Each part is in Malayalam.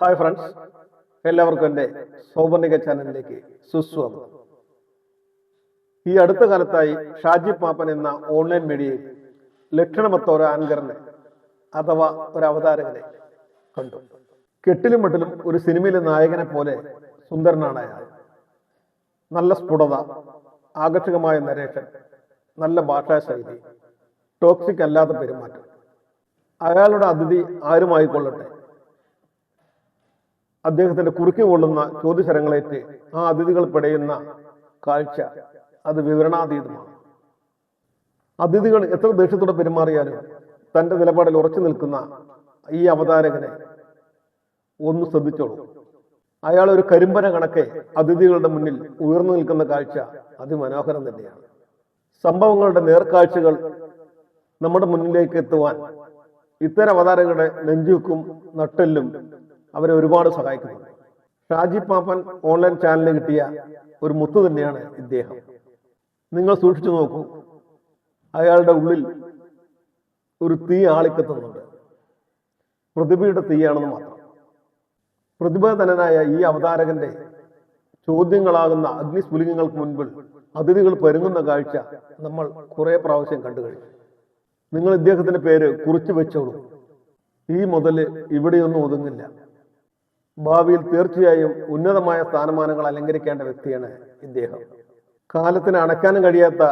ഹായ് ഫ്രണ്ട്സ് എല്ലാവർക്കും എന്റെ സൗപർണിക ചാനലിലേക്ക് സുസ്വാഗതം. ഈ അടുത്ത കാലത്തായി ഷാജി പാപ്പൻ എന്ന ഓൺലൈൻ മീഡിയയിൽ ലക്ഷണമൊത്ത ഒരു ആങ്കറിനെ അഥവാ ഒരു അവതാരകനെ കണ്ടു. കെട്ടിലും മട്ടിലും ഒരു സിനിമയിലെ നായകനെ പോലെ സുന്ദരനാണ് അയാൾ. നല്ല സ്ഫുടത ആകർഷകമായ നരേഷൻ നല്ല ഭാഷാശൈലി ടോക്സിക് അല്ലാത്ത പെരുമാറ്റം. അയാളുടെ അതിഥി ആരുമായിക്കൊള്ളട്ടെ? അദ്ദേഹത്തിന്റെ കുറുക്കി കൊള്ളുന്ന ചോദ്യശരങ്ങളേറ്റ് ആ അതിഥികൾ പിടയുന്ന കാഴ്ച അത് വിവരണാതീതമാണ്. അതിഥികൾ എത്ര ദേഷ്യത്തോടെ പെരുമാറിയാലും തന്റെ നിലപാടിൽ ഉറച്ചു നിൽക്കുന്ന ഈ അവതാരകനെ ഒന്ന് ശ്രദ്ധിച്ചോളൂ. അയാൾ ഒരു കരിമ്പന കണക്കെ അതിഥികളുടെ മുന്നിൽ ഉയർന്നു നിൽക്കുന്ന കാഴ്ച അതിമനോഹരം തന്നെയാണ്. സംഭവങ്ങളുടെ നേർക്കാഴ്ചകൾ നമ്മുടെ മുന്നിലേക്ക് എത്തുവാൻ ഇത്തരം അവതാരകരുടെ നെഞ്ചുക്കും നട്ടെല്ലും അവരെ ഒരുപാട് സഹായിക്കുന്നു. ഷാജി പാപ്പൻ ഓൺലൈൻ ചാനലിൽ കിട്ടിയ ഒരു മുത്തു തന്നെയാണ് ഇദ്ദേഹം. നിങ്ങൾ സൂക്ഷിച്ചു നോക്കൂ അയാളുടെ ഉള്ളിൽ ഒരു തീ ആളിക്കത്തുന്നുണ്ട്. പ്രതിഭയുടെ തീയാണെന്ന് മാത്രം. പ്രതിഭാധനനായ ഈ അവതാരകന്റെ ചോദ്യങ്ങളാകുന്ന അഗ്നിസ്ഫുലിംഗങ്ങൾക്ക് മുൻപിൽ അതിഥികൾ പരുങ്ങുന്ന കാഴ്ച നമ്മൾ കുറെ പ്രാവശ്യം കണ്ടു കഴിഞ്ഞു. നിങ്ങൾ ഇദ്ദേഹത്തിന്റെ പേര് കുറിച്ചു വെച്ചോളൂ. ഈ മുതൽ ഇവിടെയൊന്നും ഒതുങ്ങില്ല. ഭാവിയിൽ തീർച്ചയായും ഉന്നതമായ സ്ഥാനമാനങ്ങൾ അലങ്കരിക്കേണ്ട വ്യക്തിയാണ് ഇദ്ദേഹം. കാലത്തിന് അണക്കാനും കഴിയാത്ത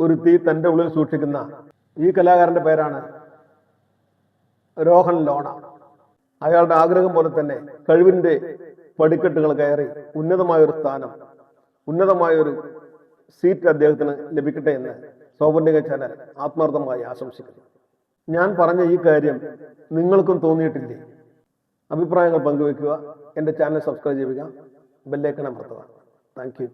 ഒരു തീ തന്റെ ഉള്ളിൽ സൂക്ഷിക്കുന്ന ഈ കലാകാരന്റെ പേരാണ് രോഹൻ ലോണ. അയാളുടെ ആഗ്രഹം പോലെ തന്നെ കഴിവിന്റെ പടിക്കെട്ടുകൾ കയറി ഉന്നതമായൊരു സ്ഥാനം ഉന്നതമായൊരു സീറ്റ് അദ്ദേഹത്തിന് ലഭിക്കട്ടെ എന്ന് സൗപർണിക ചാനൽ ആത്മാർത്ഥമായി ആശംസിക്കുന്നു. ഞാൻ പറഞ്ഞ ഈ കാര്യം നിങ്ങൾക്കും തോന്നിയിട്ടില്ലേ? അഭിപ്രായങ്ങൾ പങ്കുവെക്കുക എന്റെ ചാനൽ സബ്സ്ക്രൈബ് ചെയ്യുക. ബെല്ലൈക്കൺ അമർത്തുക. Thank you.